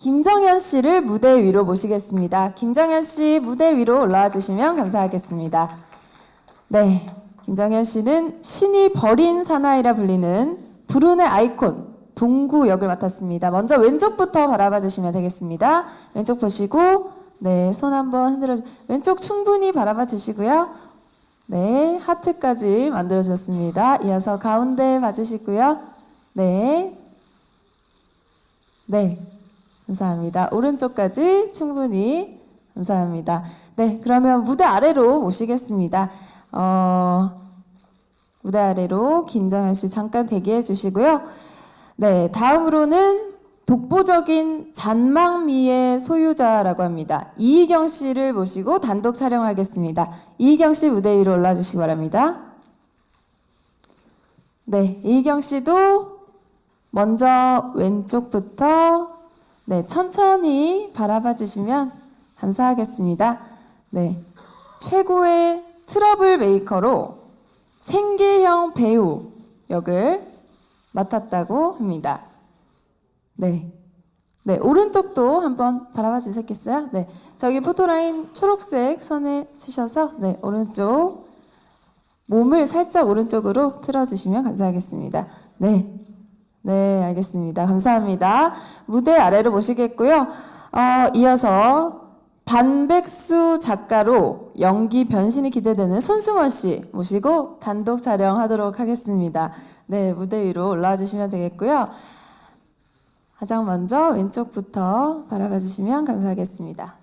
김정현 씨를 무대 위로 모시겠습니다. 김정현 씨 무대 위로 올라와 주시면 감사하겠습니다. 네, 김정현 씨는 신이 버린 사나이라 불리는 불운의 아이콘 동구 역을 맡았습니다. 먼저 왼쪽부터 바라봐 주시면 되겠습니다. 왼쪽 보시고 네, 손 한번 흔들어 주... 왼쪽 충분히 바라봐 주시고요. 네, 하트까지 만들어 주셨습니다. 이어서 가운데 봐주시고요. 네. 네. 감사합니다. 오른쪽까지 충분히 감사합니다. 네, 그러면 무대 아래로 모시겠습니다. 어, 무대 아래로 김정현 씨 잠깐 대기해 주시고요. 네, 다음으로는 독보적인 잔망미의 소유자라고 합니다. 이희경 씨를 모시고 단독 촬영하겠습니다. 이희경 씨 무대 위로 올라 주시기 바랍니다. 네, 이희경 씨도 먼저 왼쪽부터 네, 천천히 바라봐 주시면 감사하겠습니다. 네, 최고의 트러블 메이커로 생계형 배우 역을 맡았다고 합니다. 네. 네, 오른쪽도 한번 바라봐 주시겠어요? 네. 저기 포토라인 초록색 선에 쓰셔서 네, 오른쪽 몸을 살짝 오른쪽으로 틀어 주시면 감사하겠습니다. 네. 네, 알겠습니다. 감사합니다. 무대 아래로 모시겠고요. 어, 이어서 반백수 작가로 연기 변신이 기대되는 손승원 씨 모시고 단독 촬영하도록 하겠습니다. 네, 무대 위로 올라와 주시면 되겠고요. 가장 먼저 왼쪽부터 바라봐 주시면 감사하겠습니다.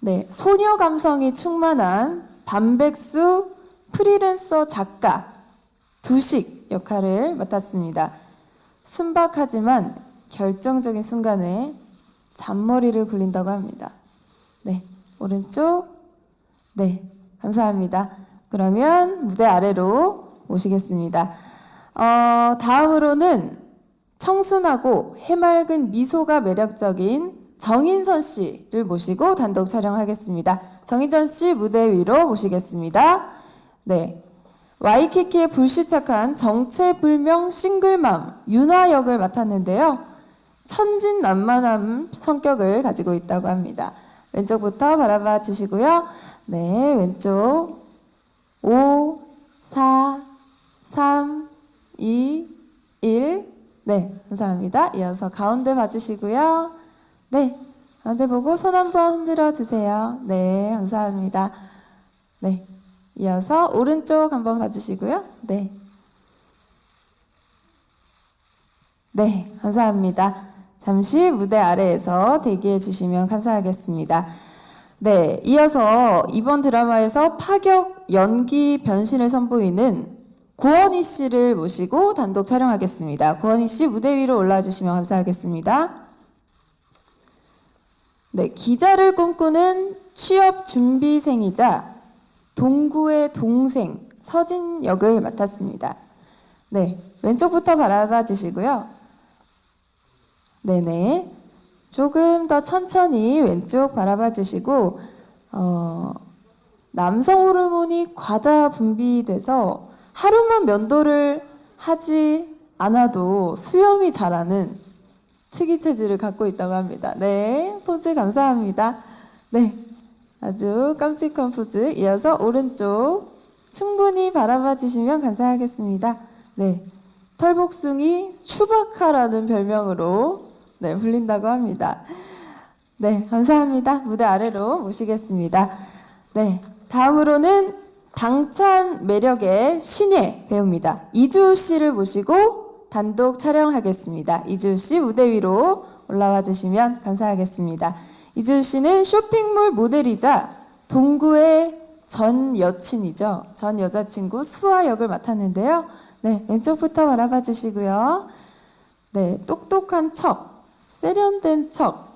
네, 소녀 감성이 충만한 반백수 프리랜서 작가 두식 역할을 맡았습니다. 순박하지만 결정적인 순간에 잔머리를 굴린다고 합니다. 네, 오른쪽. 네, 감사합니다. 그러면 무대 아래로 모시겠습니다. 어, 다음으로는 청순하고 해맑은 미소가 매력적인 정인선 씨를 모시고 단독 촬영하겠습니다. 정인선 씨 무대 위로 모시겠습니다. 네. 와이키키의 불시착한 정체불명 싱글맘 유나 역을 맡았는데요. 천진난만한 성격을 가지고 있다고 합니다. 왼쪽부터 바라봐 주시고요. 네, 왼쪽 5, 4, 3, 2, 1. 네, 감사합니다. 이어서 가운데 봐주시고요. 네, 가운데 보고 손 한번 흔들어 주세요. 네, 감사합니다. 네, 이어서 오른쪽 한번 봐주시고요. 네. 네, 감사합니다. 잠시 무대 아래에서 대기해 주시면 감사하겠습니다. 네, 이어서 이번 드라마에서 파격 연기 변신을 선보이는 고원희 씨를 모시고 단독 촬영하겠습니다. 고원희 씨 무대 위로 올라와 주시면 감사하겠습니다. 네, 기자를 꿈꾸는 취업 준비생이자 동구의 동생 서진 역을 맡았습니다. 네, 왼쪽부터 바라봐 주시고요. 네네. 조금 더 천천히 왼쪽 바라봐 주시고, 어, 남성 호르몬이 과다 분비돼서 하루만 면도를 하지 않아도 수염이 자라는 특이 체질을 갖고 있다고 합니다. 네, 포즈 감사합니다. 네, 아주 깜찍한 포즈. 이어서 오른쪽 충분히 바라봐 주시면 감사하겠습니다. 네, 털복숭이 추바카라는 별명으로 네, 불린다고 합니다. 네, 감사합니다. 무대 아래로 모시겠습니다. 네, 다음으로는 당찬 매력의 신예 배우입니다. 이주 씨를 모시고 단독 촬영하겠습니다. 이주 씨 무대 위로 올라와 주시면 감사하겠습니다. 이주 씨는 쇼핑몰 모델이자 동구의 전 여친이죠. 전 여자친구 수아 역을 맡았는데요. 네, 왼쪽부터 바라봐 주시고요. 네, 똑똑한 척, 세련된 척,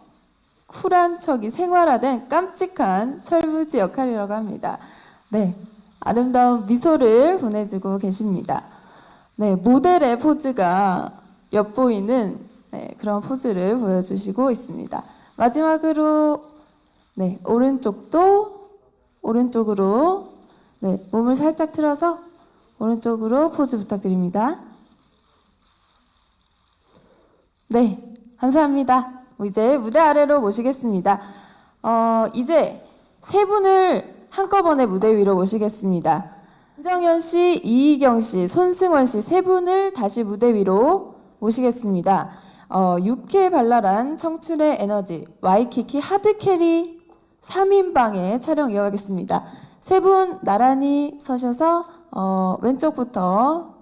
쿨한 척이 생활화된 깜찍한 철부지 역할이라고 합니다. 네, 아름다운 미소를 보내주고 계십니다. 네, 모델의 포즈가 엿보이는 네, 그런 포즈를 보여주시고 있습니다. 마지막으로 네, 오른쪽도 오른쪽으로 네, 몸을 살짝 틀어서 오른쪽으로 포즈 부탁드립니다. 네, 감사합니다. 이제 무대 아래로 모시겠습니다. 어, 이제 세 분을 한꺼번에 무대 위로 모시겠습니다. 김정현 씨, 이희경 씨, 손승원 씨 세 분을 다시 무대 위로 모시겠습니다. 어, 육회 발랄한 청춘의 에너지 와이키키 하드캐리 3인방의 촬영 이어가겠습니다. 세 분 나란히 서셔서 어, 왼쪽부터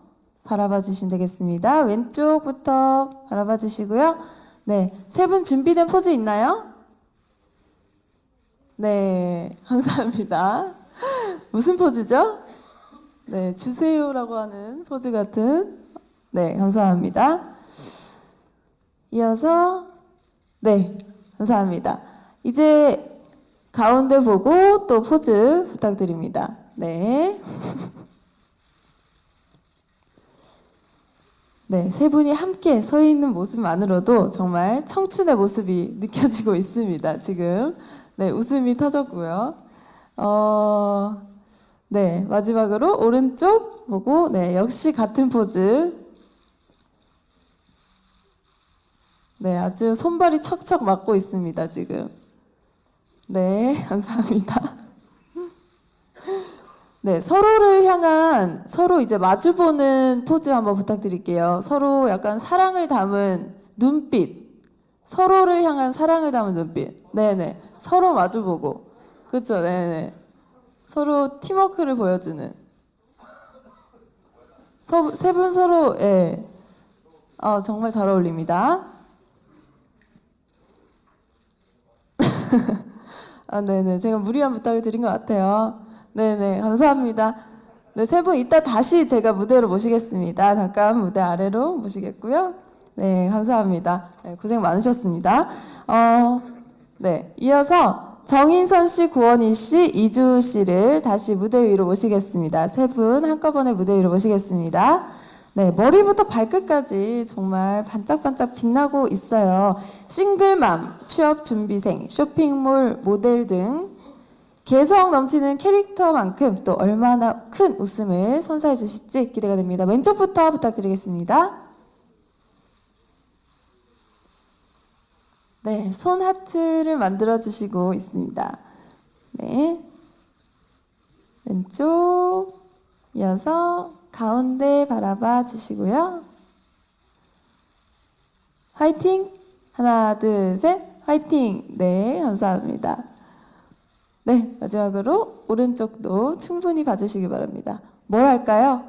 바라봐 주시면 되겠습니다. 왼쪽부터 바라봐 주시고요. 네, 세 분 준비된 포즈 있나요? 네, 감사합니다. 무슨 포즈죠? 네, 주세요라고 하는 포즈 같은. 네, 감사합니다. 이어서, 네, 감사합니다. 이제 가운데 보고 또 포즈 부탁드립니다. 네. 네, 세 분이 함께 서 있는 모습만으로도 정말 청춘의 모습이 느껴지고 있습니다. 지금 네 웃음이 터졌고요. 어, 네 마지막으로 오른쪽 보고 네 역시 같은 포즈. 네 아주 손발이 척척 맞고 있습니다 지금. 네 감사합니다. 네, 서로를 향한 서로 이제 마주보는 포즈 한번 부탁드릴게요. 서로 약간 사랑을 담은 눈빛. 서로를 향한 사랑을 담은 눈빛. 네네. 서로 마주보고. 그쵸, 네네. 서로 팀워크를 보여주는. 세 분 서로, 예. 어, 정말 잘 어울립니다. 아, 네네. 제가 무리한 부탁을 드린 것 같아요. 네네, 감사합니다. 네, 세 분 이따 다시 제가 무대로 모시겠습니다. 잠깐 무대 아래로 모시겠고요. 네, 감사합니다. 네, 고생 많으셨습니다. 어, 네, 이어서 정인선 씨, 구원희 씨, 이주 씨를 다시 무대 위로 모시겠습니다. 세 분 한꺼번에 무대 위로 모시겠습니다. 네, 머리부터 발끝까지 정말 반짝반짝 빛나고 있어요. 싱글맘, 취업 준비생, 쇼핑몰 모델 등 개성 넘치는 캐릭터만큼 또 얼마나 큰 웃음을 선사해 주실지 기대가 됩니다. 왼쪽부터 부탁드리겠습니다. 네, 손 하트를 만들어 주시고 있습니다. 네. 왼쪽 이어서 가운데 바라봐 주시고요. 화이팅! 하나, 둘, 셋, 화이팅! 네, 감사합니다. 네, 마지막으로 오른쪽도 충분히 봐주시기 바랍니다. 뭘 할까요?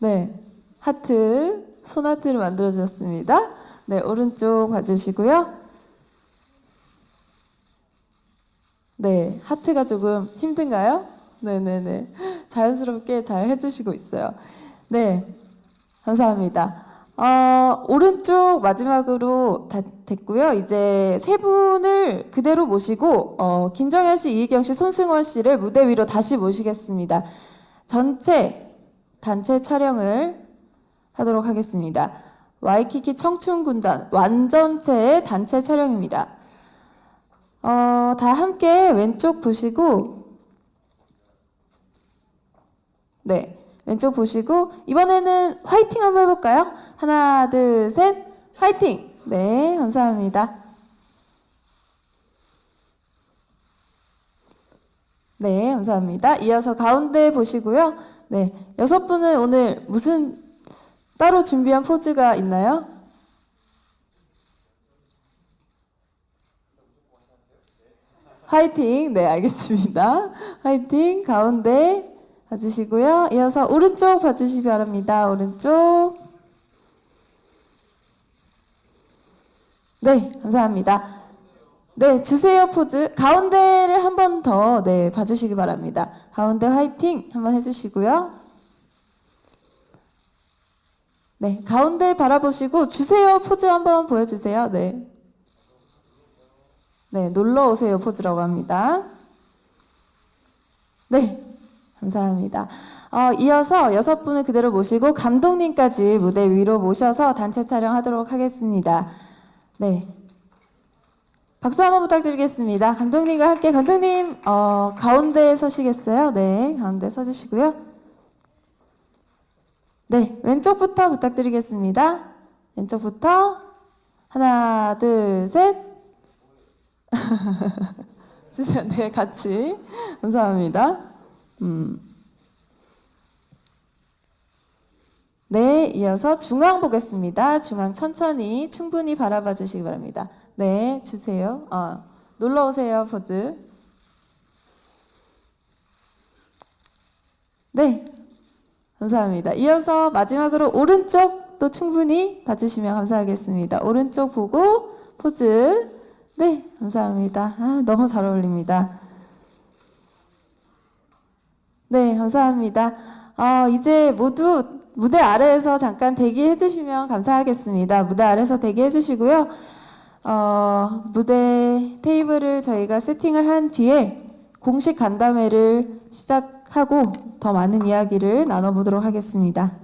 네, 하트, 손하트를 만들어 주셨습니다. 네, 오른쪽 봐주시고요. 네, 하트가 조금 힘든가요? 네네네. 자연스럽게 잘 해주시고 있어요. 네, 감사합니다. 어, 오른쪽 마지막으로 다 됐고요. 이제 세 분을 그대로 모시고 어, 김정현 씨, 이희경 씨, 손승원 씨를 무대 위로 다시 모시겠습니다. 전체 단체 촬영을 하도록 하겠습니다. 와이키키 청춘군단 완전체의 단체 촬영입니다. 어, 다 함께 왼쪽 보시고 네. 왼쪽 보시고 이번에는 화이팅 한번 해볼까요? 하나, 둘, 셋, 화이팅! 네, 감사합니다. 네, 감사합니다. 이어서 가운데 보시고요. 네, 여섯 분은 오늘 무슨 따로 준비한 포즈가 있나요? 화이팅! 네, 알겠습니다. 화이팅! 가운데 봐주시고요. 이어서 오른쪽 봐주시기 바랍니다. 오른쪽. 네, 감사합니다. 네, 주세요 포즈. 가운데를 한 번 더, 네, 봐주시기 바랍니다. 가운데 화이팅 한번 해주시고요. 네, 가운데 바라보시고 주세요 포즈 한번 보여주세요. 네. 네, 놀러 오세요 포즈라고 합니다. 네, 감사합니다. 어, 이어서 여섯 분을 그대로 모시고 감독님까지 무대 위로 모셔서 단체 촬영하도록 하겠습니다. 네. 박수 한번 부탁드리겠습니다. 감독님과 함께 감독님 어, 가운데 서시겠어요? 네, 가운데 서주시고요. 네, 왼쪽부터 부탁드리겠습니다. 왼쪽부터 하나, 둘, 셋. 주세요. 네, 같이. 감사합니다. 음. 네, 이어서 중앙 보겠습니다. 중앙 천천히 충분히 바라봐 주시기 바랍니다. 네, 주세요. 어, 놀러 오세요, 포즈. 네, 감사합니다. 이어서 마지막으로 오른쪽도 충분히 봐주시면 감사하겠습니다. 오른쪽 보고 포즈. 네, 감사합니다. 아, 너무 잘 어울립니다. 네, 감사합니다. 어, 이제 모두 무대 아래에서 잠깐 대기해 주시면 감사하겠습니다. 무대 아래에서 대기해 주시고요. 어, 무대 테이블을 저희가 세팅을 한 뒤에 공식 간담회를 시작하고 더 많은 이야기를 나눠보도록 하겠습니다.